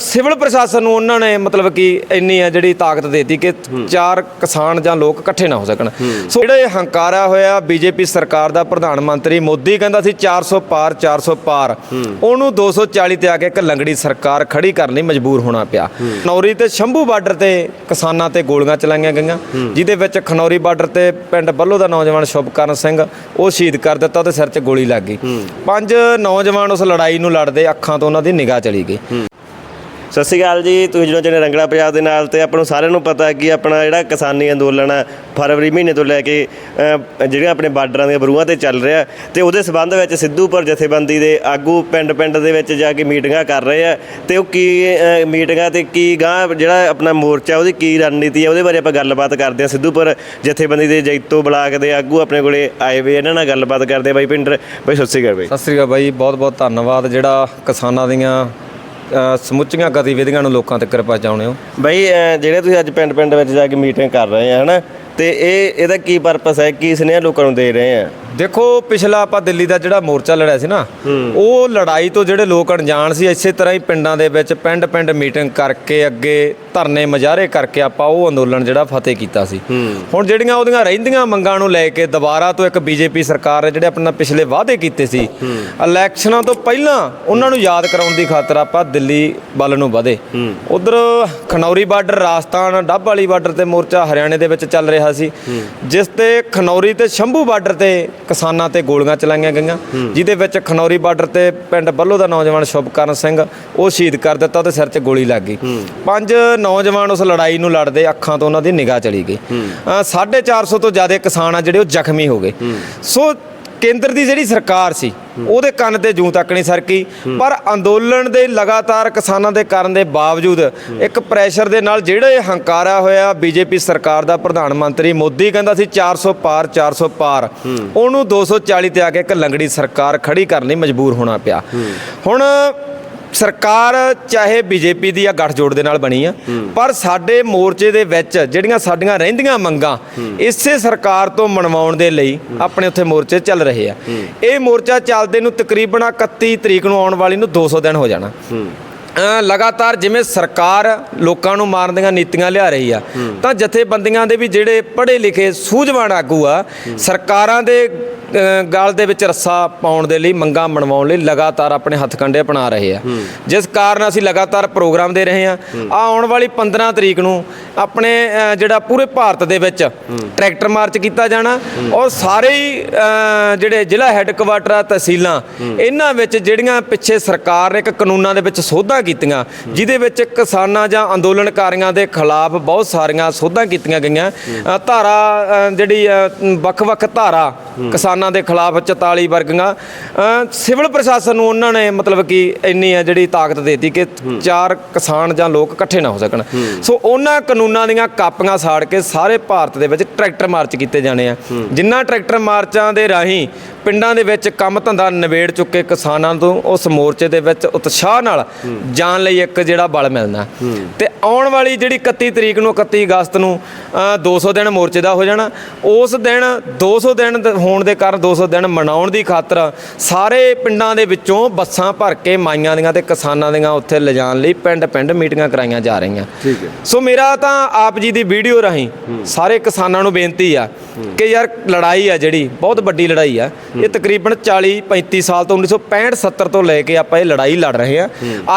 Civil ਪ੍ਰਸ਼ਾਸਨ ਨੂੰ ਉਹਨਾਂ ਨੇ ਮਤਲਬ ਕਿ ਇੰਨੀ ਆ ਜਿਹੜੀ ਤਾਕਤ ਦੇਤੀ ਕਿ ਚਾਰ ਕਿਸਾਨ ਜਾਂ ਲੋਕ ਇਕੱਠੇ ਨਾ ਹੋ ਸਕਣ। ਸੋ ਜਿਹੜਾ ਇਹ ਹੰਕਾਰਾ ਹੋਇਆ ਬੀਜੇਪੀ ਸਰਕਾਰ ਦਾ ਪ੍ਰਧਾਨ ਮੰਤਰੀ ਮੋਦੀ ਕਹਿੰਦਾ ਸੀ 400 ਪਾਰ 400 ਪਾਰ। ਉਹਨੂੰ 240 ਤੇ ਆ ਕੇ ਇੱਕ ਲੰਗੜੀ ਸਰਕਾਰ ਖੜੀ ਕਰਨ ਲਈ ਮਜਬੂਰ ਹੋਣਾ ਪਿਆ। ਖਨੌਰੀ ਤੇ ਸ਼ੰਭੂ ਬਾਰਡਰ ਤੇ ਕਿਸਾਨਾਂ ਤੇ ਗੋਲੀਆਂ ਚਲਾਈਆਂ ਗਈਆਂ। ਜਿਹਦੇ ਵਿੱਚ ਖਨੌਰੀ ਬਾਰਡਰ ਤੇ ਪਿੰਡ ਬੱਲੋ ਦਾ ਨੌਜਵਾਨ ਸ਼ੁਭਕਰਨ ਸਿੰਘ ਉਹ ਸ਼ਹੀਦ ਕਰ ਦਿੱਤਾ ਉਹਦੇ ਸਿਰ 'ਚ ਗੋਲੀ ਲੱਗ ਗਈ। ਪੰਜ ਨੌਜਵਾਨ ਉਸ ਲੜਾਈ ਨੂੰ ਲੜਦੇ ਅੱਖਾਂ ਤੋਂ ਉਹਨਾਂ ਦੀ ਨਿਗਾਹ ਚਲੀ ਗਈ। ਸਤਿ ਸ਼੍ਰੀ ਅਕਾਲ ਜੀ ਤੁਸੀਂ ਜਦੋਂ ਚਨੇ ਰੰਗਲਾ ਪੰਜਾਬ ਦੇ ਨਾਲ ਤੇ ਆਪਾਂ ਨੂੰ ਸਾਰਿਆਂ ਨੂੰ ਪਤਾ ਕਿ ਆਪਣਾ ਜਿਹੜਾ ਕਿਸਾਨੀ ਅੰਦੋਲਨ ਆ ਫਰਵਰੀ ਮਹੀਨੇ ਤੋਂ ਲੈ ਕੇ ਅ, ਜਿਹੜੀਆਂ ਆਪਣੇ ਬਾਰਡਰਾਂ ਦੀਆਂ ਬਰੂਹਾਂ ਤੇ ਚੱਲ ਰਿਹਾ ਤੇ ਉਹਦੇ ਸਬੰਧ ਵਿੱਚ ਸਿੱਧੂਪੁਰ ਜਥੇਬੰਦੀ ਦੇ ਆਗੂ ਪਿੰਡ-ਪਿੰਡ ਦੇ ਵਿੱਚ ਜਾ ਕੇ ਮੀਟਿੰਗਾਂ ਕਰ ਰਹੇ ਆ ਤੇ ਉਹ ਕੀ ਮੀਟਿੰਗਾਂ ਤੇ ਕੀ ਗਾਂ ਜਿਹੜਾ ਆਪਣਾ ਮੋਰਚਾ ਉਹਦੀ ਕੀ ਰਣਨੀਤੀ ਹੈ ਉਹਦੇ ਬਾਰੇ ਆਪਾਂ ਗੱਲਬਾਤ ਕਰਦੇ ਹਾਂ ਸਿੱਧੂਪੁਰ ਜਥੇਬੰਦੀ ਦੇ ਜੈਤੋ ਬਲਾਕ ਦੇ ਆਗੂ ਆਪਣੇ ਕੋਲੇ ਆਏ ਵੇ ਇਹਨਾਂ ਨਾਲ ਗੱਲਬਾਤ ਕਰਦੇ ਆ। ਬਾਈ ਪਿੰਡਰ ਬਾਈ ਸਤਿ ਸ਼੍ਰੀ ਅਕਾਲ ਬਾਈ। ਸਤਿ ਸ੍ਰੀ ਅਕਾਲ ਬਾਈ ਬਹੁਤ ਬਹੁਤ ਧੰਨਵਾਦ। ਜਿਹੜਾ ਕਿਸਾਨਾਂ ਦੀਆਂ ਅ, ਸਮੁੱਚੀਆਂ ਗਤੀਵਿਧੀਆਂ ਨੂੰ ਲੋਕਾਂ ਤੱਕ ਪਹੁੰਚਾਉਣੇ ਹੋ? ਬਈ ਅਹ ਜਿਹੜੇ ਤੁਸੀਂ ਅੱਜ ਪਿੰਡ ਪਿੰਡ ਵਿੱਚ ਜਾ ਕੇ ਮੀਟਿੰਗ ਕਰ ਰਹੇ ਆ ਹਨਾ? ਤੇ ਇਹ ਇਹਦਾ ਕੀ ਪਰਪਸ ਹੈ? ਕੀ ਸੁਨੇਹਾ ਲੋਕਾਂ ਨੂੰ ਦੇ ਰਹੇ ਆ? ਦੇਖੋ ਪਿਛਲਾ ਆਪਾਂ ਦਿੱਲੀ ਦਾ ਜਿਹੜਾ ਮੋਰਚਾ ਲੜਿਆ ਸੀ ਨਾ ਉਹ ਲੜਾਈ ਤੋਂ ਜਿਹੜੇ ਲੋਕ ਅਣਜਾਣ ਸੀ ਇਸੇ ਤਰ੍ਹਾਂ ਹੀ ਪਿੰਡਾਂ ਦੇ ਵਿੱਚ ਪਿੰਡ ਪਿੰਡ ਮੀਟਿੰਗ ਕਰਕੇ ਅੱਗੇ ਧਰਨੇ ਮਜਾਰੇ ਕਰਕੇ ਆਪਾਂ ਉਹ ਅੰਦੋਲਨ ਜਿਹੜਾ ਫਤਿਹ ਕੀਤਾ ਸੀ। ਹੁਣ ਜਿਹੜੀਆਂ ਉਹਦੀਆਂ ਰਹਿੰਦੀਆਂ ਮੰਗਾਂ ਨੂੰ ਲੈ ਕੇ ਦੁਬਾਰਾ ਤੋਂ ਇੱਕ ਬੀਜੇਪੀ ਸਰਕਾਰ ਨੇ ਜਿਹੜੇ ਆਪਣਾ ਪਿਛਲੇ ਵਾਅਦੇ ਕੀਤੇ ਸੀ ਇਲੈਕਸ਼ਨਾਂ ਤੋਂ ਪਹਿਲਾਂ ਉਹਨਾਂ ਨੂੰ ਯਾਦ ਕਰਾਉਣ ਦੀ ਖਾਤਰ ਆਪਾਂ ਦਿੱਲੀ ਵੱਲ ਨੂੰ ਵਧੇ। ਉਧਰ ਖਨੌਰੀ ਬਾਰਡਰ ਰਾਜਸਥਾਨ ਡੱਬ ਵਾਲੀ ਬਾਰਡਰ ਤੇ ਮੋਰਚਾ ਹਰਿਆਣੇ ਦੇ ਵਿੱਚ ਚੱਲ ਰਿਹਾ ਸੀ। ਜਿਸ ਤੇ ਖਨੌਰੀ ਤੇ ਸ਼ੰਭੂ ਬਾਰਡਰ ਤੇ ਕਿਸਾਨਾਂ ਤੇ ਗੋਲੀਆਂ ਚਲਾਈਆਂ ਗਈਆਂ। ਜਿਹਦੇ ਵਿੱਚ ਖਨੌਰੀ ਬਾਰਡਰ ਤੇ ਪਿੰਡ ਬੱਲੋ ਦਾ ਨੌਜਵਾਨ ਸ਼ੁਭਕਰਨ ਸਿੰਘ ਉਹ ਸ਼ਹੀਦ ਕਰ ਦਿੱਤਾ ਤੇ ਸਿਰ 'ਚ ਗੋਲੀ ਲੱਗ ਗਈ। ਪੰਜ ਨੌਜਵਾਨ ਉਸ ਲੜਾਈ ਨੂੰ ਲੜਦੇ ਅੱਖਾਂ ਤੋਂ ਉਹਨਾਂ ਦੀ ਨਿਗਾਹ ਚਲੀ ਗਈ। ਅ, 450 ਤੋਂ ਜ਼ਿਆਦਾ ਕਿਸਾਨ ਆ ਜਿਹੜੇ ਉਹ ਜ਼ਖਮੀ ਹੋ ਗਏ। ਸੋ ਕੇਂਦਰ ਦੀ ਜਿਹੜੀ ਸਰਕਾਰ ਸੀ, ਉਹਦੇ ਕੰਨ ਤੇ ਜੂੰ ਤੱਕ ਨਹੀਂ ਸਰਕੀ। ਪਰ ਅੰਦੋਲਨ ਦੇ ਲਗਾਤਾਰ ਕਿਸਾਨਾਂ ਦੇ ਕਰਨ ਦੇ ਬਾਵਜੂਦ, ਇੱਕ ਪ੍ਰੈਸ਼ਰ ਦੇ ਨਾਲ ਜਿਹੜਾ ਇਹ ਹੰਕਾਰਾ ਹੋਇਆ, ਬੀਜੇਪੀ ਸਰਕਾਰ ਦਾ, ਪ੍ਰਧਾਨ ਮੰਤਰੀ ਮੋਦੀ ਕਹਿੰਦਾ ਸੀ 400 ਪਾਰ 400 ਪਾਰ। ਉਹਨੂੰ 240 ਤੇ ਆ ਕੇ ਇੱਕ ਲੰਗੜੀ ਸਰਕਾਰ ਖੜੀ ਕਰਨ ਲਈ ਮਜਬੂਰ ਹੋਣਾ ਪਿਆ। ਹੁਣ ਸਰਕਾਰ ਚਾਹੇ ਬੀਜੇਪੀ ਦੀ ਆ ਗੱਠਜੋੜ ਦੇ ਨਾਲ ਬਣੀ ਆ ਪਰ ਸਾਡੇ ਮੋਰਚੇ ਦੇ ਵਿੱਚ ਜਿਹੜੀਆਂ ਸਾਡੀਆਂ ਰਹਿੰਦੀਆਂ ਮੰਗਾਂ ਇਸੇ ਸਰਕਾਰ ਤੋਂ ਮਨਵਾਉਣ ਦੇ ਲਈ ਆਪਣੇ ਉੱਥੇ ਮੋਰਚੇ ਚੱਲ ਰਹੇ ਆ। ਇਹ ਮੋਰਚਾ ਚੱਲਦੇ ਨੂੰ ਤਕਰੀਬਨ 31 ਤਰੀਕ ਨੂੰ ਆਉਣ ਵਾਲੀ ਨੂੰ 200 ਦਿਨ ਹੋ ਜਾਣਾ। ਲਗਾਤਾਰ ਜਿਵੇਂ ਸਰਕਾਰ ਲੋਕਾਂ ਨੂੰ ਮਾਰਨ ਦੀਆਂ ਨੀਤੀਆਂ ਲਿਆ ਰਹੀ ਆ ਤਾਂ ਜਥੇਬੰਦੀਆਂ ਦੇ ਵੀ ਜਿਹੜੇ ਪੜ੍ਹੇ ਲਿਖੇ ਸੂਝਵਾਨ ਆਗੂ ਆ ਸਰਕਾਰਾਂ ਦੇ ਅ, ਦੇ ਵਿੱਚ ਰੱਸਾ ਪਾਉਣ ਦੇ ਲਈ ਮੰਗਾਂ ਮਨਵਾਉਣ ਲਈ ਲਗਾਤਾਰ ਆਪਣੇ ਹੱਥ ਹੱਥਕੰਡੇ ਅਪਣਾ ਰਹੇ ਆ। ਜਿਸ ਕਾਰਨ ਅਸੀਂ ਲਗਾਤਾਰ ਪ੍ਰੋਗਰਾਮ ਦੇ ਰਹੇ ਆ। ਆ ਆਉਣ ਵਾਲੀ 15 ਤਰੀਕ ਨੂੰ ਆਪਣੇ ਜਿਹੜਾ ਪੂਰੇ ਭਾਰਤ ਦੇ ਵਿੱਚ ਟਰੈਕਟਰ ਮਾਰਚ ਕੀਤਾ ਜਾਣਾ ਔਰ ਸਾਰੇ ਹੀ ਜਿਹੜੇ ਜ਼ਿਲ੍ਹਾ ਹੈੱਡਕੁਆਟਰ ਆ ਤਹਿਸੀਲਾਂ ਇਹਨਾਂ ਵਿੱਚ ਜਿਹੜੀਆਂ ਪਿੱਛੇ ਸਰਕਾਰ ਨੇ ਇੱਕ ਕਾਨੂੰਨਾਂ ਦੇ ਵਿੱਚ ਸੋਧਾਂ ਕੀਤੀਆਂ ਜਿਹਦੇ ਵਿੱਚ ਕਿਸਾਨਾਂ ਜਾਂ ਅੰਦੋਲਨਕਾਰੀਆਂ ਦੇ ਖਿਲਾਫ ਬਹੁਤ ਸਾਰੀਆਂ ਸੋਧਾਂ ਕੀਤੀਆਂ ਗਈਆਂ। ਧਾਰਾ ਜਿਹੜੀ ਵੱਖ-ਵੱਖ ਧਾਰਾ ਕਿਸਾਨਾਂ ਦੇ ਖਿਲਾਫ 44 ਵਰਗੀਆਂ। ਸਿਵਲ ਪ੍ਰਸ਼ਾਸਨ ਨੂੰ ਉਹਨਾਂ ਨੇ ਮਤਲਬ ਕਿ ਇੰਨੀ ਆ ਜਿਹੜੀ ਤਾਕਤ ਦੇਤੀ ਕਿ ਚਾਰ ਕਿਸਾਨ ਜਾਂ ਲੋਕ ਇਕੱਠੇ ਨਾ ਹੋ ਸਕਣ। ਸੋ ਉਹਨਾਂ ਕਾਨੂੰਨਾਂ ਦੀਆਂ ਕਾਪੀਆਂ ਸਾੜ ਕੇ ਸਾਰੇ ਭਾਰਤ ਦੇ ਵਿੱਚ ਟਰੈਕਟਰ ਮਾਰਚ ਕੀਤੇ ਜਾਣੇ ਆ। ਜਿੰਨਾ ਟਰੈਕਟਰ ਮਾਰਚਾਂ ਦੇ ਰਾਹੀਂ ਪਿੰਡਾਂ ਦੇ ਵਿੱਚ ਕੰਮ ਧੰਦਾ ਨਿਬੇੜ ਚੁੱਕੇ ਕਿਸਾਨਾਂ ਤੋਂ ਉਸ ਮੋਰਚੇ ਦੇ ਵਿੱਚ ਉਤਸ਼ਾਹ ਨਾਲ ਜਾਣ ਲਈ ਇੱਕ ਜਿਹੜਾ ਬਲ ਮਿਲਣਾ। ਤੇ ਆਉਣ ਵਾਲੀ ਜਿਹੜੀ 31 ਤਰੀਕ ਨੂੰ 31 ਅਗਸਤ ਨੂੰ ਅ, 200 ਦਿਨ ਮੋਰਚੇ ਦਾ ਹੋ ਜਾਣਾ ਉਸ ਦਿਨ 200 ਦਿਨ ਹੋਣ ਦੇ ਕਾਰਨ 200 ਦਿਨ ਮਨਾਉਣ ਦੀ ਖਾਤਰ ਸਾਰੇ ਪਿੰਡਾਂ ਦੇ ਵਿੱਚੋਂ ਬੱਸਾਂ ਭਰ ਕੇ ਮਾਈਆਂ ਦੀਆਂ ਤੇ ਕਿਸਾਨਾਂ ਦੀਆਂ ਉੱਥੇ ਲਿਜਾਣ ਲਈ ਪਿੰਡ-ਪਿੰਡ ਮੀਟਿੰਗਾਂ ਕਰਾਈਆਂ ਜਾ ਰਹੀਆਂ। ਠੀਕ ਹੈ। ਸੋ ਮੇਰਾ ਤਾਂ ਆਪ ਜੀ ਦੀ ਵੀਡੀਓ ਰਾਹੀਂ ਸਾਰੇ ਕਿਸਾਨਾਂ ਨੂੰ ਬੇਨਤੀ ਆ ਕਿ ਯਾਰ ਲੜਾਈ ਆ ਜਿਹੜੀ ਬਹੁਤ ਵੱਡੀ ਲੜਾਈ ਆ। ਇਹ ਤਕਰੀਬਨ 40 35 ਸਾਲ ਤੋਂ 1965 70 ਤੋਂ ਲੈ ਕੇ ਆਪਾਂ ਇਹ ਲੜਾਈ ਲੜ ਰਹੇ ਆ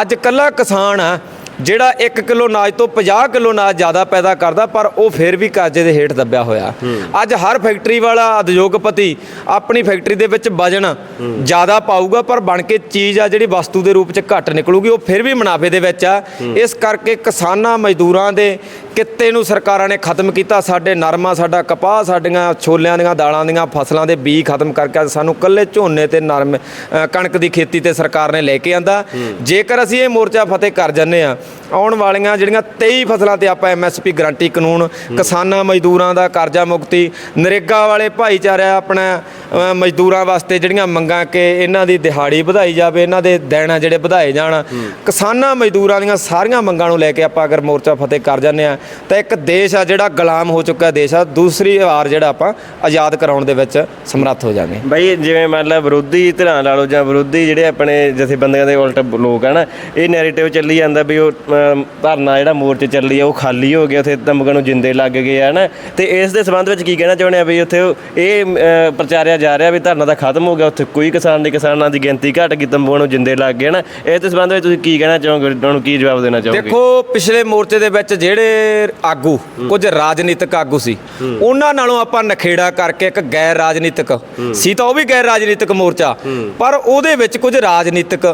ਅੱਜ ਕੱਲਾ ਕਿਸਾਨ ਆ, ਜਿਹੜਾ 1 ਕਿਲੋ ਨਾਜ ਤੋਂ 50 ਕਿਲੋ ਨਾਜ ਜ਼ਿਆਦਾ ਪੈਦਾ ਕਰਦਾ, ਪਰ ਉਹ ਫਿਰ ਵੀ ਕਰਜ਼ੇ ਦੇ ਹੇਠ ਦੱਬਿਆ ਹੋਇਆ। ਅੱਜ ਹਰ ਫੈਕਟਰੀ ਵਾਲਾ ਉਦਯੋਗਪਤੀ ਆਪਣੀ ਫੈਕਟਰੀ ਦੇ ਵਿੱਚ ਵਜਨ ਜ਼ਿਆਦਾ ਪਾਊਗਾ, ਪਰ ਬਣ ਕੇ ਚੀਜ਼ ਆ ਜਿਹੜੀ ਵਸਤੂ ਦੇ ਰੂਪ 'ਚ ਘੱਟ ਨਿਕਲੂਗੀ, ਉਹ ਫਿਰ ਵੀ ਮੁਨਾਫੇ ਦੇ ਵਿੱਚ ਆ। ਇਸ ਕਰਕੇ ਕਿਸਾਨਾਂ ਮਜ਼ਦੂਰਾਂ ਦੇ ਕਿੱਤੇ ਨੂੰ ਸਰਕਾਰਾਂ ਨੇ ਖਤਮ ਕੀਤਾ? ਸਾਡੇ ਨਰਮਾ ਸਾਡਾ ਕਪਾਹ ਸਾਡੀਆਂ ਛੋਲਿਆਂ ਦੀਆਂ ਦਾਲਾਂ ਦੀਆਂ ਫਸਲਾਂ ਦੇ ਬੀਜ ਖਤਮ ਕਰਕੇ ਸਾਨੂੰ ਕੱਲੇ ਝੋਨੇ ਤੇ ਨਰਮ ਕਣਕ ਦੀ ਖੇਤੀ ਤੇ ਸਰਕਾਰ ਨੇ ਲੈ ਕੇ ਆਂਦਾ। ਜੇਕਰ ਅਸੀਂ ਇਹ ਮੋਰਚਾ ਫਤਿਹ ਕਰ ਜੰਨੇ ਆ ਆਉਣ ਵਾਲੀਆਂ ਜਿਹੜੀਆਂ 23 ਫਸਲਾਂ ਤੇ ਆਪਾਂ ਐਮਐਸਪੀ ਗਰੰਟੀ ਕਾਨੂੰਨ ਕਿਸਾਨਾਂ ਮਜ਼ਦੂਰਾਂ ਦਾ ਕਰਜ਼ਾ ਮੁਕਤੀ ਨਰੇਗਾ ਵਾਲੇ ਭਾਈਚਾਰਾ ਆਪਣਾ ਮਜ਼ਦੂਰਾਂ ਵਾਸਤੇ ਜਿਹੜੀਆਂ ਮੰਗਾਂ ਕਿ ਇਹਨਾਂ ਦੀ ਦਿਹਾੜੀ ਵਧਾਈ ਜਾਵੇ ਇਹਨਾਂ ਦੇ ਆ ਜਿਹੜੇ ਵਧਾਏ ਜਾਣ। ਕਿਸਾਨਾਂ ਮਜ਼ਦੂਰਾਂ ਦੀਆਂ ਸਾਰੀਆਂ ਮੰਗਾਂ ਨੂੰ ਲੈ ਕੇ ਆਪਾਂ ਅਗਰ ਮੋਰਚਾ ਫਤਿਹ ਕਰ ਜਾਂਦੇ ਆ ਤਾਂ ਇੱਕ ਦੇਸ਼ ਆ ਜਿਹੜਾ ਗੁਲਾਮ ਹੋ ਚੁੱਕਾ ਦੇਸ਼ ਆ। ਦੂਸਰੀ ਵਾਰ ਜਿਹੜਾ ਆਪਾਂ ਆਜ਼ਾਦ ਕਰਾਉਣ ਦੇ ਵਿੱਚ ਸਮਰੱਥ ਹੋ ਜਾਵਾਂਗੇ। ਬਈ ਜਿਵੇਂ ਮੰਨ ਲਾ ਵਿਰੋਧੀ ਧਿਰਾਂ ਲਾ ਲਓ ਜਾਂ ਵਿਰੋਧੀ ਜਿਹੜੇ ਆਪਣੇ ਜਥੇਬੰਦੀਆਂ ਦੇ ਉਲਟ ਲੋਕ ਹਨ ਇਹ ਨੈਰੇਟਿਵ ਚੱਲੀ ਜਾਂਦਾ ਵੀ ਉਹ ਧਰਨਾ ਜਿਹੜਾ ਮੋਰਚੇ ਚੱਲੀ ਆ ਉਹ ਖਾਲੀ ਹੋ ਗਿਆ ਉੱਥੇ ਤੰਬੂਆਂ ਨੂੰ ਜਿੰਦੇ ਲੱਗ ਗਏ ਆ ਨਾ। ਤੇ ਇਸ ਦੇ ਸੰਬੰਧ ਵਿੱਚ ਕੀ ਕਹਿਣਾ ਚਾਹੁੰਦੇ ਆ ਵੀ ਉੱਥੇ ਇਹ ਪ੍ਰਚਾਰਿਆ ਜਾ ਰਿਹਾ ਵੀ ਧਰਨਾ ਤਾਂ ਖਤਮ ਹੋ ਗਿਆ ਉੱਥੇ ਕੋਈ ਕਿਸਾਨ ਨਹੀਂ ਕਿਸਾਨਾਂ ਦੀ ਗਿਣਤੀ ਘਟ ਗਈ ਤੰਬੂਆਂ ਨੂੰ ਜਿੰਦੇ ਲੱਗ ਗਏ ਨਾ। ਇਸ ਦੇ ਸੰਬੰਧ ਵਿੱਚ ਤੁਸੀਂ ਕੀ ਕਹਿਣਾ ਚਾਹੋਗੇ? ਉਹਨਾਂ ਨੂੰ ਕੀ ਜਵਾਬ ਦੇਣਾ ਚਾਹੋਗੇ? ਦੇਖੋ ਪਿਛਲੇ ਮੋਰਚੇ ਦੇ ਵਿੱਚ ਜਿਹੜੇ ਆਗੂ, ਕੁਝ ਰਾਜਨੀਤਿਕ ਆਗੂ ਸੀ। ਉਹਨਾਂ ਨਾਲੋਂ ਆਪਾਂ ਨਖੇੜਾ ਕਰਕੇ ਇੱਕ ਗੈਰ ਰਾਜਨੀਤਿਕ ਸੀ ਤਾਂ ਉਹ ਵੀ ਗੈਰ ਰਾਜਨੀਤਿਕ ਮੋਰਚਾ, ਪਰ ਉਹਦੇ ਵਿੱਚ ਕੁਝ ਰਾਜਨੀਤਿਕ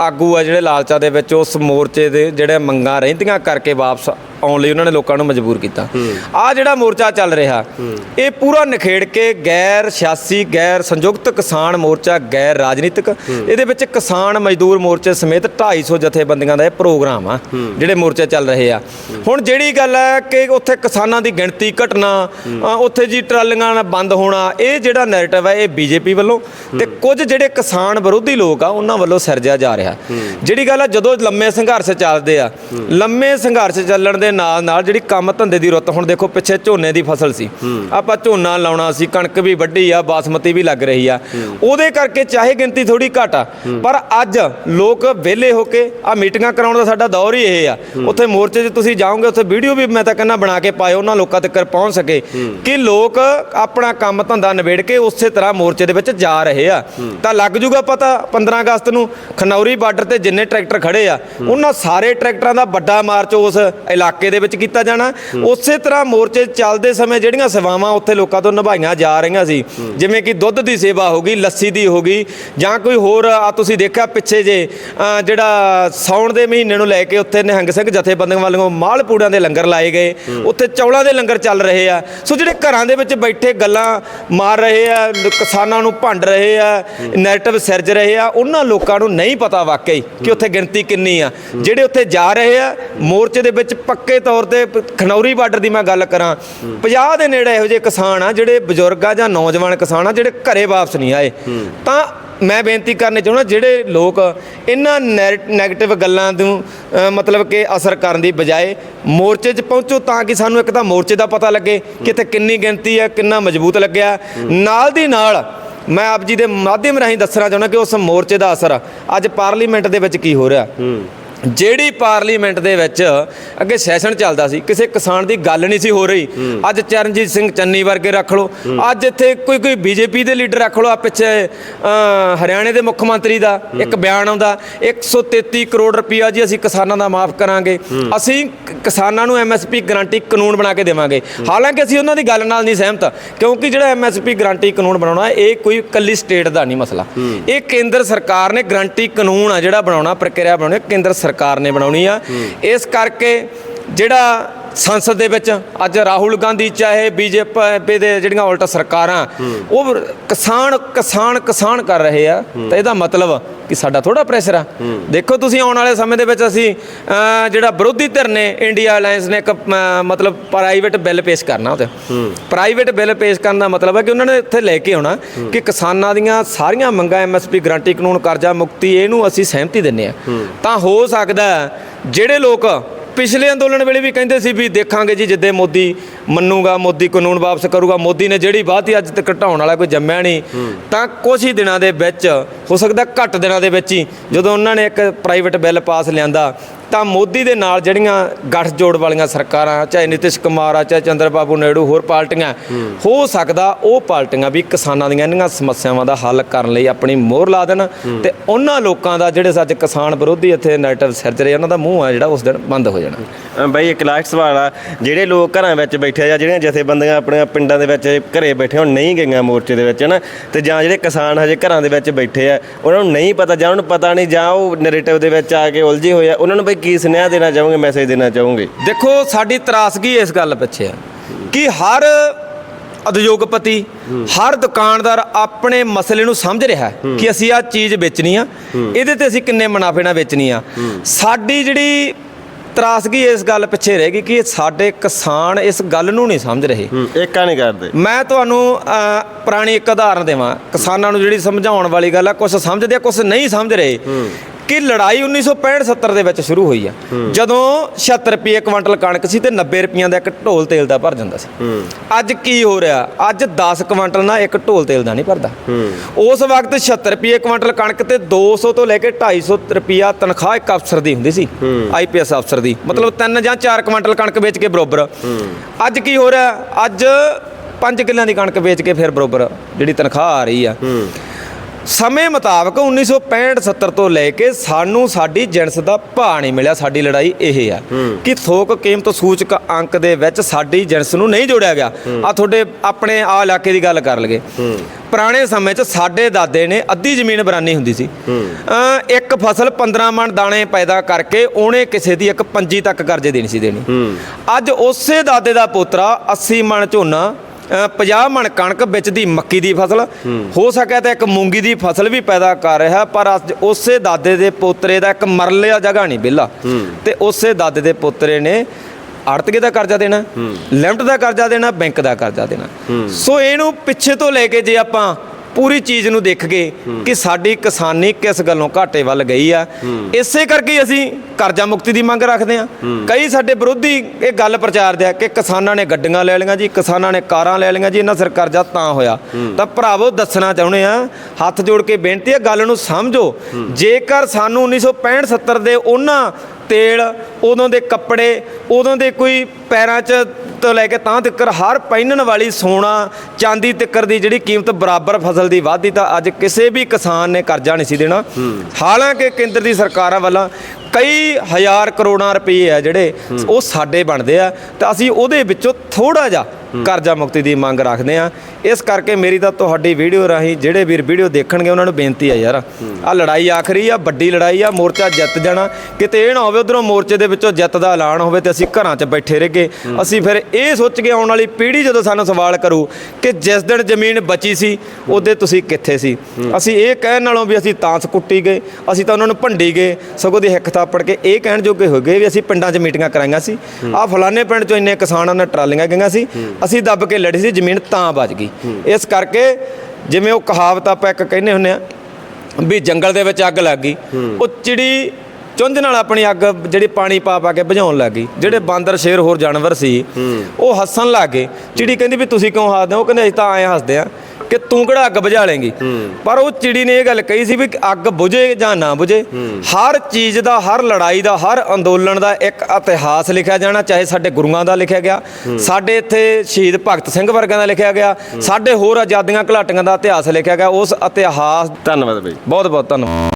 ਆਗੂ ਆ ਜਿਹੜੇ ਲਾਲਚਾ ਦੇ ਵਿੱਚ, ਉਸ ਮੋਰਚੇ ਦੇ ਜਿਹੜੇ ਮੰਗਾਂ ਰਹਿੰਦੀਆਂ ਕਰਕੇ ਵਾਪਸ ਆਉਣ ਲਈ ਉਹਨਾਂ ਨੇ ਲੋਕਾਂ ਨੂੰ ਮਜਬੂਰ ਕੀਤਾ। ਆ ਜਿਹੜਾ ਮੋਰਚਾ ਚੱਲ ਰਿਹਾ, ਇਹ ਪੂਰਾ ਨਿਖੇੜ ਕੇ ਗੈਰ ਸਿਆਸੀ, ਗੈਰ ਸੰਯੁਕਤ ਕਿਸਾਨ ਮੋਰਚਾ, ਗੈਰ ਰਾਜਨੀਤਿਕ, ਇਹਦੇ ਵਿੱਚ ਕਿਸਾਨ ਮਜ਼ਦੂਰ ਮੋਰਚੇ ਸਮੇਤ 250 ਜਥੇਬੰਦੀਆਂ ਦਾ ਇਹ ਪ੍ਰੋਗਰਾਮ ਆ, ਜਿਹੜੇ ਮੋਰਚੇ ਚੱਲ ਰਹੇ ਆ। ਹੁਣ ਜਿਹੜੀ ਗੱਲ ਹੈ ਕਿ ਉੱਥੇ ਕਿਸਾਨਾਂ ਦੀ ਗਿਣਤੀ ਘਟਣਾ ਉੱਥੇ ਜੀ ਟਰਾਲੀਆਂ ਬੰਦ ਹੋਣਾ, ਇਹ ਜਿਹੜਾ ਨੈਰੇਟਿਵ ਹੈ, ਇਹ ਬੀਜੇਪੀ ਵੱਲੋਂ ਤੇ ਕੁਝ ਜਿਹੜੇ ਕਿਸਾਨ ਵਿਰੋਧੀ ਲੋਕ ਆ, ਉਹਨਾਂ ਵੱਲੋਂ ਸਿਰਜਿਆ ਜਾ ਰਿਹਾ। ਜਿਹੜੀ ਗੱਲ ਆ, ਜਦੋਂ ਲੰਮੇ ਸੰਘਰਸ਼ ਚੱਲਦੇ ਆ, ਲੰਮੇ ਸੰਘਰਸ਼ ਚੱਲਣ ਦੇ ਨਾਲ ਨਾਲ ਜਿਹੜੀ ਕੰਮ ਧੰਦੇ ਦੀ ਰੁੱਤ ਹੁਣ ਦੇਖੋ ਪਿੱਛੇ ਝੋਨੇ ਦੀ ਫਸਲ ਸੀ। ਆਪਾਂ ਝੋਨਾ ਲਾਉਣਾ ਸੀ ਕਣਕ ਵੀ ਵੱਢੀ ਆ ਬਾਸਮਤੀ ਵੀ ਲੱਗ ਰਹੀ ਆ। ਉਹਦੇ ਕਰਕੇ ਚਾਹੇ ਗਿਣਤੀ ਥੋੜੀ ਘਟ ਆ ਪਰ ਅੱਜ ਲੋਕ ਵਿਹਲੇ ਹੋ ਕੇ ਆ ਮੀਟਿੰਗਾਂ ਕਰਾਉਣ ਦਾ ਸਾਡਾ ਦੌਰ ਹੀ ਇਹ ਆ। ਉੱਥੇ ਮੋਰਚੇ 'ਚ ਤੁਸੀਂ ਜਾਓਗੇ ਉੱਥੇ ਵੀਡੀਓ ਵੀ ਮੈਂ ਤਾਂ ਕਹਿੰਦਾ ਬਣਾ ਕੇ ਪਾਇਓ ਉਹਨਾਂ ਲੋਕਾਂ ਤੱਕ ਪਹੁੰਚ ਸਕੇ ਕਿ ਲੋਕ ਆਪਣਾ ਕੰਮ ਧੰਦਾ ਨਿਬੇੜ ਕੇ ਉਸੇ ਤਰ੍ਹਾਂ ਮੋਰਚੇ ਦੇ ਵਿੱਚ ਜਾ ਰਹੇ ਆ। ਤਾਂ ਲੱਗ ਜੂਗਾ ਪਤਾ 15 ਅਗਸਤ ਨੂੰ ਖਨੌਰੀ ਬਾਰਡਰ ਤੇ ਜਿੰਨੇ ਟਰੈਕਟਰ ਖੜੇ ਆ ਉਹਨਾਂ ਸਾਰੇ ਟਰੈਕਟਰਾਂ ਦਾ ਵੱਡਾ ਮਾਰਚ ਉਸ ਇਲਾਕੇ ਦੇ ਵਿੱਚ ਕੀਤਾ ਜਾਣਾ। ਉਸੇ ਤਰ੍ਹਾਂ ਮੋਰਚੇ ਚੱਲਦੇ ਸਮੇਂ ਜਿਹੜੀਆਂ ਸੇਵਾਵਾਂ ਉੱਥੇ ਲੋਕਾਂ ਤੋਂ ਨਿਭਾਈਆਂ ਜਾ ਰਹੀਆਂ ਸੀ, ਜਿਵੇਂ ਕਿ ਦੁੱਧ ਦੀ ਸੇਵਾ ਹੋ ਗਈ, ਲੱਸੀ ਦੀ ਹੋ ਗਈ, ਜਾਂ ਕੋਈ ਹੋਰ, ਆ ਤੁਸੀਂ ਦੇਖਿਆ ਪਿੱਛੇ ਜੇ ਜਿਹੜਾ ਸੌਣ ਦੇ ਮਹੀਨੇ ਨੂੰ ਲੈ ਕੇ ਉੱਥੇ ਨਿਹੰਗ ਸਿੰਘ ਜਥੇਬੰਦੀਆਂ ਵੱਲੋਂ ਮਾਲਪੂੜਾਂ ਦੇ ਲੰਗਰ ਲਾਏ ਗਏ, ਉੱਥੇ ਚੌਲਾਂ ਦੇ ਲੰਗਰ ਚੱਲ ਰਹੇ ਆ। ਸੋ ਜਿਹੜੇ ਘਰਾਂ ਦੇ ਵਿੱਚ ਬੈਠੇ ਗੱਲਾਂ ਮਾਰ ਰਹੇ ਆ, ਕਿਸਾਨਾਂ ਨੂੰ ਭੰਡ ਰਹੇ ਆ, ਨੈਰੇਟਿਵ ਸਿਰਜ ਰਹੇ ਆ, ਉਹਨਾਂ ਲੋਕਾਂ ਨੂੰ ਨਹੀਂ ਪਤਾ ਵਾਕਈ ਕਿ ਉੱਥੇ ਗਿਣਤੀ ਕਿੰਨੀ ਆ। ਜਿਹੜੇ ਉੱਥੇ ਜਾ ਰਹੇ ਆ, ਮੋਰਚੇ ਦੇ ਵਿੱਚ ਪੱਕੇ ਤੌਰ ਤੇ ਪ- ਖਨੌਰੀ ਬਾਰਡਰ ਦੀ ਮੈਂ ਗੱਲ ਕਰਾਂ। 50 ਦੇ ਨੇੜੇ ਇਹੋ ਜਿਹੇ ਕਿਸਾਨ ਆ ਜਿਹੜੇ ਬਜ਼ੁਰਗ ਆ ਜਾਂ ਨੌਜਵਾਨ ਕਿਸਾਨ ਆ ਜਿਹੜੇ ਘਰੇ ਵਾਪਸ ਨਹੀਂ ਆਏ। ਤਾਂ ਮੈਂ ਬੇਨਤੀ ਕਰਨੀ ਚਾਹੁੰਦਾ ਜਿਹੜੇ ਲੋਕ ਇਹਨਾਂ ਨੈਗੇਟਿਵ ਗੱਲਾਂ ਨੂੰ ਅ, ਮਤਲਬ ਕਿ ਅਸਰ ਕਰਨ ਦੀ ਬਜਾਏ ਮੋਰਚੇ 'ਚ ਪਹੁੰਚੋ ਤਾਂ ਕਿ ਸਾਨੂੰ ਇੱਕ ਤਾਂ ਮੋਰਚੇ ਦਾ ਪਤਾ ਲੱਗੇ ਕਿ ਇੱਥੇ ਕਿੰਨੀ ਗਿਣਤੀ ਹੈ ਕਿੰਨਾ ਮਜ਼ਬੂਤ ਲੱਗਿਆ। ਨਾਲ ਦੀ ਨਾਲ ਮੈਂ ਆਪ ਜੀ ਦੇ ਮਾਧਿਅਮ ਰਾਹੀਂ ਦੱਸਣਾ ਚਾਹੁੰਦਾ ਕਿ ਉਸ ਮੋਰਚੇ ਦਾ ਅਸਰ ਅੱਜ ਪਾਰਲੀਮੈਂਟ ਦੇ ਵਿੱਚ ਕੀ ਹੋ ਰਿਹਾ। ਜਿਹੜੀ ਪਾਰਲੀਮੈਂਟ ਦੇ ਵਿੱਚ ਅੱਗੇ ਸੈਸ਼ਨ ਚੱਲਦਾ ਸੀ ਕਿਸੇ ਕਿਸਾਨ ਦੀ ਗੱਲ ਨਹੀਂ ਸੀ ਹੋ ਰਹੀ। ਅੱਜ ਚਰਨਜੀਤ ਸਿੰਘ ਚੰਨੀ ਵਰਗੇ ਰੱਖ ਲਓ। ਅੱਜ ਇੱਥੇ ਕੋਈ ਕੋਈ ਬੀਜੇਪੀ ਦੇ ਲੀਡਰ ਰੱਖ ਲਓ ਆ ਪਿੱਛੇ ਹਰਿਆਣੇ ਦੇ ਮੁੱਖ ਮੰਤਰੀ ਦਾ ਇੱਕ ਬਿਆਨ ਆਉਂਦਾ 133 ਕਰੋੜ ਰੁਪਈਆ ਜੀ ਅਸੀਂ ਕਿਸਾਨਾਂ ਦਾ ਮਾਫ ਕਰਾਂਗੇ। ਅਸੀਂ ਕਿਸਾਨਾਂ ਨੂੰ ਐਮਐਸਪੀ ਗਾਰੰਟੀ ਕਾਨੂੰਨ ਬਣਾ ਕੇ ਦੇਵਾਂਗੇ। ਹਾਲਾਂਕਿ ਅਸੀਂ ਉਹਨਾਂ ਦੀ ਗੱਲ ਨਾਲ ਨਹੀਂ ਸਹਿਮਤ ਕਿਉਂਕਿ ਜਿਹੜਾ ਐਮਐਸਪੀ ਗਾਰੰਟੀ ਕਾਨੂੰਨ ਬਣਾਉਣਾ ਇਹ ਕੋਈ ਇਕੱਲੀ ਸਟੇਟ ਦਾ ਨਹੀਂ ਮਸਲਾ। ਇਹ ਕੇਂਦਰ ਸਰਕਾਰ ਨੇ ਗਾਰੰਟੀ ਕਾਨੂੰਨ ਆ ਜਿਹੜਾ ਬਣਾਉਣਾ ਪ੍ਰਕਿਰਿਆ ਬਣਾਉਣੀ ਕੇਂਦਰ ਸਰਕਾਰ ਸਰਕਾਰ ਨੇ ਬਣਾਉਣੀ ਆ। ਇਸ ਕਰਕੇ ਜਿਹੜਾ ਸੰਸਦ ਦੇ ਵਿੱਚ ਅੱਜ ਰਾਹੁਲ ਗਾਂਧੀ ਚਾਹੇ ਬੀਜੇਪੀ ਦੇ ਜਿਹੜੀਆਂ ਉਲਟਾ ਸਰਕਾਰਾਂ, ਉਹ ਕਿਸਾਨ ਕਿਸਾਨ ਕਿਸਾਨ ਕਰ ਰਹੇ ਆ। ਤਾਂ ਇਹਦਾ ਮਤਲਬ ਕਿ ਸਾਡਾ ਥੋੜਾ ਪ੍ਰੈਸ਼ਰ ਆ। ਦੇਖੋ ਤੁਸੀਂ ਆਉਣ ਵਾਲੇ ਸਮੇਂ ਦੇ ਵਿੱਚ ਅਸੀਂ ਜਿਹੜਾ ਵਿਰੋਧੀ ਧਿਰ ਨੇ ਇੰਡੀਆ ਅਲਾਈਅੰਸ ਨੇ ਇੱਕ ਮਤਲਬ ਪ੍ਰਾਈਵੇਟ ਬਿੱਲ ਪੇਸ਼ ਕਰਨਾ ਉਹਤੇ ਪ੍ਰਾਈਵੇਟ ਬਿੱਲ ਪੇਸ਼ ਕਰਨ ਦਾ ਮਤਲਬ ਹੈ ਕਿ ਉਹਨਾਂ ਨੇ ਇੱਥੇ ਲੈ ਕੇ ਆਉਣਾ ਕਿ ਕਿਸਾਨਾਂ ਦੀਆਂ ਸਾਰੀਆਂ ਮੰਗਾਂ ਐਮਐਸਪੀ ਗਰੰਟੀ ਕਾਨੂੰਨ ਕਰਜ਼ਾ ਮੁਕਤੀ, ਇਹਨੂੰ ਅਸੀਂ ਸਹਿਮਤੀ ਦਿੰਨੇ ਆ ਤਾਂ ਹੋ ਸਕਦਾ ਜਿਹੜੇ ਲੋਕ ਪਿਛਲੇ ਅੰਦੋਲਨ ਵੇਲੇ ਵੀ ਕਹਿੰਦੇ ਸੀ ਵੀ ਦੇਖਾਂਗੇ ਜੀ ਜਿੱਦੇ ਮੋਦੀ ਮੰਨੂਗਾ ਮੋਦੀ ਕਾਨੂੰਨ ਵਾਪਸ ਕਰੂਗਾ ਮੋਦੀ ਨੇ ਜਿਹੜੀ ਬਾਤ ਹੀ ਅੱਜ ਤੱਕ ਘਟਾਉਣ ਵਾਲਾ ਕੋਈ ਜੰਮਿਆ ਨਹੀਂ ਤਾਂ ਕੁਝ ਹੀ ਦਿਨਾਂ ਦੇ ਵਿੱਚ ਹੋ ਸਕਦਾ ਘੱਟ ਦਿਨਾਂ ਦੇ ਵਿੱਚ ਹੀ ਜਦੋਂ ਉਹਨਾਂ ਨੇ ਇੱਕ ਪ੍ਰਾਈਵੇਟ ਬਿੱਲ ਪਾਸ ਲਿਆਂਦਾ ਤਾਂ ਮੋਦੀ ਦੇ ਨਾਲ ਜਿਹੜੀਆਂ ਗੱਠਜੋੜ ਵਾਲੀਆਂ ਸਰਕਾਰਾਂ ਚਾਹੇ ਨਿਤਿਸ਼ ਕੁਮਾਰ ਆ ਚਾਹੇ ਚੰਦਰ ਬਾਬੂ ਨਾਇਡੂ ਹੋਰ ਪਾਰਟੀਆਂ ਹੋ। ਸਕਦਾ ਉਹ ਪਾਰਟੀਆਂ ਵੀ ਕਿਸਾਨਾਂ ਦੀਆਂ ਇਹਨਾਂ ਸਮੱਸਿਆਵਾਂ ਦਾ ਹੱਲ ਕਰਨ ਲਈ ਆਪਣੀ ਮੋਹਰ ਲਾ ਦੇਣ ਤੇ ਉਹਨਾਂ ਲੋਕਾਂ ਦਾ ਜਿਹੜੇ ਸੱਚ ਕਿਸਾਨ ਵਿਰੋਧੀ ਇੱਥੇ ਨੈਟਿਵ ਸਿਰਜ ਰਹੇ ਉਹਨਾਂ ਦਾ ਮੂੰਹ ਆ ਜਿਹੜਾ ਉਸ ਦਿਨ ਬੰਦ ਹੋ ਜਾਣਾ। ਅ, ਬਾਈ ਇੱਕ ਲਾਸਟ ਸਵਾਲ ਆ। ਜਿਹੜੇ ਲੋਕ ਘਰਾਂ ਵਿੱਚ ਬੈਠੇ ਆ ਜਾਂ ਜਿਹੜੀਆਂ ਜਥੇਬੰਦੀਆਂ ਆਪਣੇ ਪਿੰਡਾਂ ਦੇ ਵਿੱਚ ਘਰੇ ਬੈਠੇ ਹੁਣ ਨਹੀਂ ਗਈਆਂ ਮੋਰਚੇ ਦੇ ਵਿੱਚ ਨਾ ਤੇ ਜਾਂ ਜਿਹੜੇ ਕਿਸਾਨ ਹਜੇ ਘਰਾਂ ਦੇ ਵਿੱਚ ਬੈਠੇ ਆ ਉਹਨਾਂ ਨੂੰ ਨਹੀਂ ਪਤਾ ਜਾਂ ਉਹਨਾਂ ਨੂੰ ਪਤਾ ਨਹੀਂ ਜਾਂ ਉਹ ਨੈਰੇਟਿਵ ਦੇ ਵਿੱਚ ਆ ਕੇ ਉਲਝੇ ਹੋਏ ਆ ਉਹਨਾਂ ਨੂੰ ਬਈ ਕੀ ਸੁਨੇਹਾ ਦੇਣਾ ਚਾਹੋਗੇ ਮੈਸੇਜ ਦੇਣਾ ਚਾਹੋਗੇ? ਦੇਖੋ ਸਾਡੀ ਤਰਾਸਗੀ ਇਸ ਗੱਲ ਪਿੱਛੇ ਆ ਕਿ ਹਰ ਉਦਯੋਗਪਤੀ ਹਰ ਦੁਕਾਨਦਾਰ ਆਪਣੇ ਮਸਲੇ ਨੂੰ ਸਮਝ ਰਿਹਾ ਹੈ ਕਿ ਅਸੀਂ ਆ ਚੀਜ਼ ਵੇਚਣੀ ਆ ਇਹਦੇ ਤੇ ਅਸੀਂ ਕਿੰਨੇ ਮੁਨਾਫੇ ਨਾਲ ਵੇਚਣੀ ਆ। ਸਾਡੀ ਜਿਹੜੀ ਤਰਾਸਗੀ ਇਸ ਗੱਲ ਪਿੱਛੇ ਰਹੇਗੀ ਕਿ ਇਹ ਸਾਡੇ ਕਿਸਾਨ ਇਸ ਗੱਲ ਨੂੰ ਨਹੀਂ ਸਮਝ ਰਹੇ। ਏਕਾ ਨਹੀਂ ਕਰਦੇ? ਮੈਂ ਤੁਹਾਨੂੰ ਪੁਰਾਣੀ ਇੱਕ ਉਦਾਹਰਨ ਦੇਵਾਂ। ਕਿਸਾਨਾਂ ਨੂੰ ਜਿਹੜੀ ਸਮਝਾਉਣ ਵਾਲੀ ਗੱਲ ਆ ਕੁਝ ਸਮਝਦੇ ਆ ਕੁਝ ਨਹੀਂ ਸਮਝ ਰਹੇ। ਕਿ ਲੜਾਈ 1965-70 ਦੇ ਵਿੱਚ ਸ਼ੁਰੂ ਹੋਈ ਆ। ਜਦੋਂ 76 ਰੁਪਏ ਕੁਇੰਟਲ ਕਣਕ ਸੀ ਤੇ 90 ਰੁਪਈਆਂ ਦਾ ਇੱਕ ਢੋਲ ਤੇਲ ਦਾ ਭਰ ਜਾਂਦਾ ਸੀ। ਅੱਜ ਕੀ ਹੋ ਰਿਹਾ? ਅੱਜ 10 ਕੁਇੰਟਲ ਨਾਲ ਇੱਕ ਢੋਲ ਤੇਲ ਦਾ ਨਹੀਂ ਭਰਦਾ। ਉਸ ਵਕਤ 76 ਰੁਪਏ ਕੁਇੰਟਲ ਕਣਕ ਤੇ 200 ਤੋਂ ਲੈ ਕੇ 250 ਰੁਪਿਆ ਤਨਖਾਹ ਇੱਕ ਅਫਸਰ ਦੀ ਹੁੰਦੀ ਸੀ। ਆਈਪੀਐਸ ਅਫਸਰ ਦੀ। ਮਤਲਬ 3 ਜਾਂ 4 ਕੁਇੰਟਲ ਕਣਕ ਵੇਚ ਕੇ ਬਰੋਬਰ। ਅੱਜ ਕੀ ਹੋ ਰਿਹਾ? ਅੱਜ 5 ਕਿੱਲਿਆਂ ਦੀ ਕਣਕ ਵੇਚ ਕੇ ਫਿਰ ਬਰੋਬਰ ਜਿਹੜੀ ਤਨਖਾਹ ਆ ਰਹੀ ਆ। ਸਮੇਂ ਮੁਤਾਬਕ 1965-70 ਤੋਂ ਲੈ ਕੇ ਸਾਨੂੰ ਸਾਡੀ ਜਿਣਸ ਦਾ ਭਾਅ ਨਹੀਂ ਮਿਲਿਆ ਸਾਡੀ ਲੜਾਈ ਇਹ ਆ ਕਿ ਥੋਕ ਕੀਮਤ ਸੂਚਕ ਅੰਕ ਦੇ ਵਿੱਚ ਸਾਡੀ ਜਿਣਸ ਨੂੰ ਨਹੀਂ ਜੋੜਿਆ ਗਿਆ। ਆ ਤੁਹਾਡੇ ਆਪਣੇ ਆ ਇਲਾਕੇ ਦੀ ਗੱਲ ਕਰ ਲਗੇ ਪੁਰਾਣੇ ਸਮੇਂ 'ਚ ਸਾਡੇ ਦਾਦੇ ਨੇ ਅੱਧੀ ਜ਼ਮੀਨ ਬਰਾਨੀ ਹੁੰਦੀ ਸੀ। ਇੱਕ ਫਸਲ 15 ਮਣ ਦਾਣੇ ਪੈਦਾ ਕਰਕੇ ਉਹਨੇ ਕਿਸੇ ਦੀ ਇੱਕ ਪੰਜੀ ਤੱਕ ਕਰਜ਼ੇ ਦੇਣੀ ਸੀ ਦੇਣੀ। ਅੱਜ ਉਸੇ ਦਾਦੇ ਦਾ ਪੋਤਰਾ 80 ਮਣ ਝੋਨਾ 50 ਮਣ ਕਣਕ ਵਿੱਚ ਦੀ ਮੱਕੀ ਦੀ ਫਸਲ। ਹੋ। ਸਕਿਆ ਤਾਂ ਇੱਕ ਮੂੰਗੀ ਦੀ ਫਸਲ ਵੀ ਪੈਦਾ ਕਰ ਰਿਹਾ ਪਰ ਅੱਜ ਉਸੇ ਦਾਦੇ ਦੇ ਪੋਤਰੇ ਦਾ ਇੱਕ ਮਰਲਿਆ ਜਗ੍ਹਾ ਨਹੀਂ ਵਿਹਲਾ। ਤੇ ਉਸੇ ਦਾਦੇ ਦੇ ਪੋਤਰੇ ਨੇ ਆੜਤਗੇ ਦਾ ਕਰਜ਼ਾ ਦੇਣਾ ਲਿਮਟ ਦਾ ਕਰਜ਼ਾ ਦੇਣਾ ਬੈਂਕ ਦਾ ਕਰਜ਼ਾ ਦੇਣਾ। ਸੋ ਇਹਨੂੰ ਪਿੱਛੇ ਤੋਂ ਲੈ ਕੇ ਜੇ ਆਪਾਂ ਪੂਰੀ ਚੀਜ਼ ਨੂੰ ਦੇਖ ਗਏ ਕਿ ਸਾਡੀ ਕਿਸਾਨੀ ਕਿਸ ਗੱਲੋਂ ਘਾਟੇ ਵੱਲ ਗਈ ਆ। ਇਸੇ ਕਰਕੇ ਅਸੀਂ ਕਰਜ਼ਾ ਮੁਕਤੀ ਦੀ ਮੰਗ ਰੱਖਦੇ ਆ ਕਈ ਸਾਡੇ ਵਿਰੋਧੀ ਇਹ ਗੱਲ ਪ੍ਰਚਾਰਦੇ ਆ ਕਿ ਕਿਸਾਨਾਂ ਨੇ ਗੱਡੀਆਂ ਲੈ ਲਈਆਂ ਜੀ ਕਿਸਾਨਾਂ ਨੇ ਕਾਰਾਂ ਲੈ ਲਈਆਂ ਜੀ ਇਹਨਾਂ ਸਿਰ ਕਰਜ਼ਾ ਤਾਂ ਹੋਇਆ। ਤਾਂ ਭਰਾਵੋ ਦੱਸਣਾ ਚਾਹੁੰਦੇ ਆ ਹੱਥ ਜੋੜ ਕੇ ਬੇਨਤੀ ਹੈ ਗੱਲ ਨੂੰ ਸਮਝੋ। ਜੇਕਰ ਸਾਨੂੰ 1965 70 ਦੇ ਉਹਨਾਂ ਤੇਲ ਉਦੋਂ ਦੇ ਕੱਪੜੇ ਉਦੋਂ ਦੇ ਕੋਈ ਪੈਰਾਂ 'ਚ ਤੋਂ ਲੈ ਕੇ ਤਾਂ ਤੱਕਰ ਹਰ ਪਹਿਨਣ ਵਾਲੀ ਸੋਨਾ, ਚਾਂਦੀ ਤੱਕਰ ਦੀ ਜਿਹੜੀ ਕੀਮਤ ਬਰਾਬਰ ਫਸਲ ਦੀ ਵਾਧੀ ਤਾਂ ਅੱਜ ਕਿਸੇ ਵੀ ਕਿਸਾਨ ਨੇ ਕਰਜ਼ਾ ਨਹੀਂ ਸੀ ਦੇਣਾ। ਹਾਲਾਂਕਿ ਕੇਂਦਰ ਦੀ ਸਰਕਾਰਾਂ ਵੱਲੋਂ ਕਈ ਹਜ਼ਾਰ ਕਰੋੜਾਂ ਰੁਪਏ ਆ ਜਿਹੜੇ ਉਹ ਸਾਡੇ ਬਣਦੇ ਆ। ਤਾਂ ਅਸੀਂ ਉਹਦੇ ਵਿੱਚੋਂ ਥੋੜਾ ਜਿਹਾ ਕਰਜ਼ਾ ਮੁਕਤੀ ਦੀ ਮੰਗ ਰੱਖਦੇ ਆ ਇਸ ਕਰਕੇ ਮੇਰੀ ਤਾਂ ਤੁਹਾਡੀ ਵੀਡੀਓ ਰਾਹੀਂ ਜਿਹੜੇ ਵੀਰ ਵੀਡੀਓ ਦੇਖਣਗੇ ਉਹਨਾਂ ਨੂੰ ਬੇਨਤੀ ਆ ਯਾਰ। ਆ ਲੜਾਈ ਆਖਰੀ ਆ ਵੱਡੀ ਲੜਾਈ ਆ ਮੋਰਚਾ ਜਿੱਤ ਜਾਣਾ। ਕਿਤੇ ਇਹ ਨਾ ਹੋਵੇ ਉਧਰੋਂ ਮੋਰਚੇ ਦੇ ਵਿੱਚੋਂ ਜਿੱਤ ਦਾ ਐਲਾਨ ਹੋਵੇ ਤੇ ਅਸੀਂ ਘਰਾਂ 'ਚ ਬੈਠੇ ਰਹਿਗੇ ਅਸੀਂ ਫਿਰ ਇਹ ਸੋਚ ਕੇ ਆਉਣ ਵਾਲੀ ਪੀੜ੍ਹੀ ਜਦੋਂ ਸਾਨੂੰ ਸਵਾਲ ਕਰੂ ਕਿ ਜਿਸ ਦਿਨ ਜ਼ਮੀਨ ਬਚੀ ਸੀ ਉਹਦੇ ਤੁਸੀਂ ਕਿੱਥੇ ਸੀ? ਅਸੀਂ ਇਹ ਕਹਿਣ ਨਾਲੋਂ ਵੀ ਅਸੀਂ ਤਾਂਸ ਕੁੱਟੀ ਗਏ। ਅਸੀਂ ਤਾਂ ਉਹਨਾਂ ਨੂੰ ਭੰਡੀ ਗਏ। ਸਗੋਂ ਦੀ ਹਿੱਕ ਥਾਪੜ ਕੇ ਇਹ ਕਹਿਣ ਜੋਗੇ ਹੋ ਗਏ ਵੀ ਅਸੀਂ ਪਿੰਡਾਂ 'ਚ ਮੀਟਿੰਗਾਂ ਕਰਾਈਆਂ ਸੀ। ਆਹ ਫਲਾਣੇ ਪਿੰਡ 'ਚੋਂ ਇੰਨੇ ਕਿਸਾਨਾਂ ਨੇ ਟਰਾਲੀਆਂ ਗਈਆਂ ਸੀ। ਅਸੀਂ ਦੱਬ ਕੇ ਲੜੀ ਸੀ ਜ਼ਮੀਨ ਤਾਂ ਬਚ ਗਈ। ਇਸ ਕਰਕੇ ਜਿਵੇਂ ਉਹ ਕਹਾਵਤ ਆਪਾਂ ਇੱਕ ਕਹਿੰਦੇ ਹੁੰਦੇ ਆ ਵੀ ਜੰਗਲ ਦੇ ਵਿੱਚ ਅੱਗ ਲੱਗ ਗਈ। ਉਹ ਚਿੜੀ ਚੁੰਝ ਨਾਲ ਆਪਣੀ ਅੱਗ ਜਿਹੜੀ ਪਾਣੀ ਪਾ ਪਾ ਕੇ ਬੁਝਾਉਣ ਲੱਗ ਗਈ। ਜਿਹੜੇ ਬਾਂਦਰ ਸ਼ੇਰ ਹੋਰ ਜਾਨਵਰ ਸੀ ਉਹ ਹੱਸਣ ਲੱਗ ਚਿੜੀ ਕਹਿੰਦੀ ਵੀ ਤੁਸੀਂ ਕਿਉਂ ਹੱਸਦੇ ਹੋ? ਉਹ ਕਹਿੰਦੇ ਅਸੀਂ ਤਾਂ ਐਂ ਹੱਸਦੇ ਆ। ਕਿ ਤੂੰ ਕਿਹੜਾ ਅੱਗ ਬੁਝਾ ਲੇਂਗੀ? ਪਰ ਉਹ ਚਿੜੀ ਨੇ ਇਹ ਗੱਲ ਕਹੀ ਸੀ ਵੀ ਅੱਗ ਬੁਝੇ ਜਾਂ ਨਾ ਬੁਝੇ। ਹਰ ਚੀਜ਼ ਦਾ ਹਰ ਲੜਾਈ ਦਾ ਹਰ ਅੰਦੋਲਨ ਦਾ ਇੱਕ ਇਤਿਹਾਸ ਲਿਖਿਆ ਜਾਣਾ ਚਾਹੇ ਸਾਡੇ ਗੁਰੂਆਂ ਦਾ ਲਿਖਿਆ ਗਿਆ ਸਾਡੇ ਇੱਥੇ ਸ਼ਹੀਦ ਭਗਤ ਸਿੰਘ ਵਰਗਿਆਂ ਦਾ ਲਿਖਿਆ ਗਿਆ ਸਾਡੇ ਹੋਰ ਆਜ਼ਾਦੀਆਂ ਘੁਲਾਟੀਆਂ ਦਾ ਇਤਿਹਾਸ ਲਿਖਿਆ ਗਿਆ ਉਸ ਇਤਿਹਾਸ ਧੰਨਵਾਦ ਬਾਈ ਬਹੁਤ ਬਹੁਤ ਧੰਨਵਾਦ।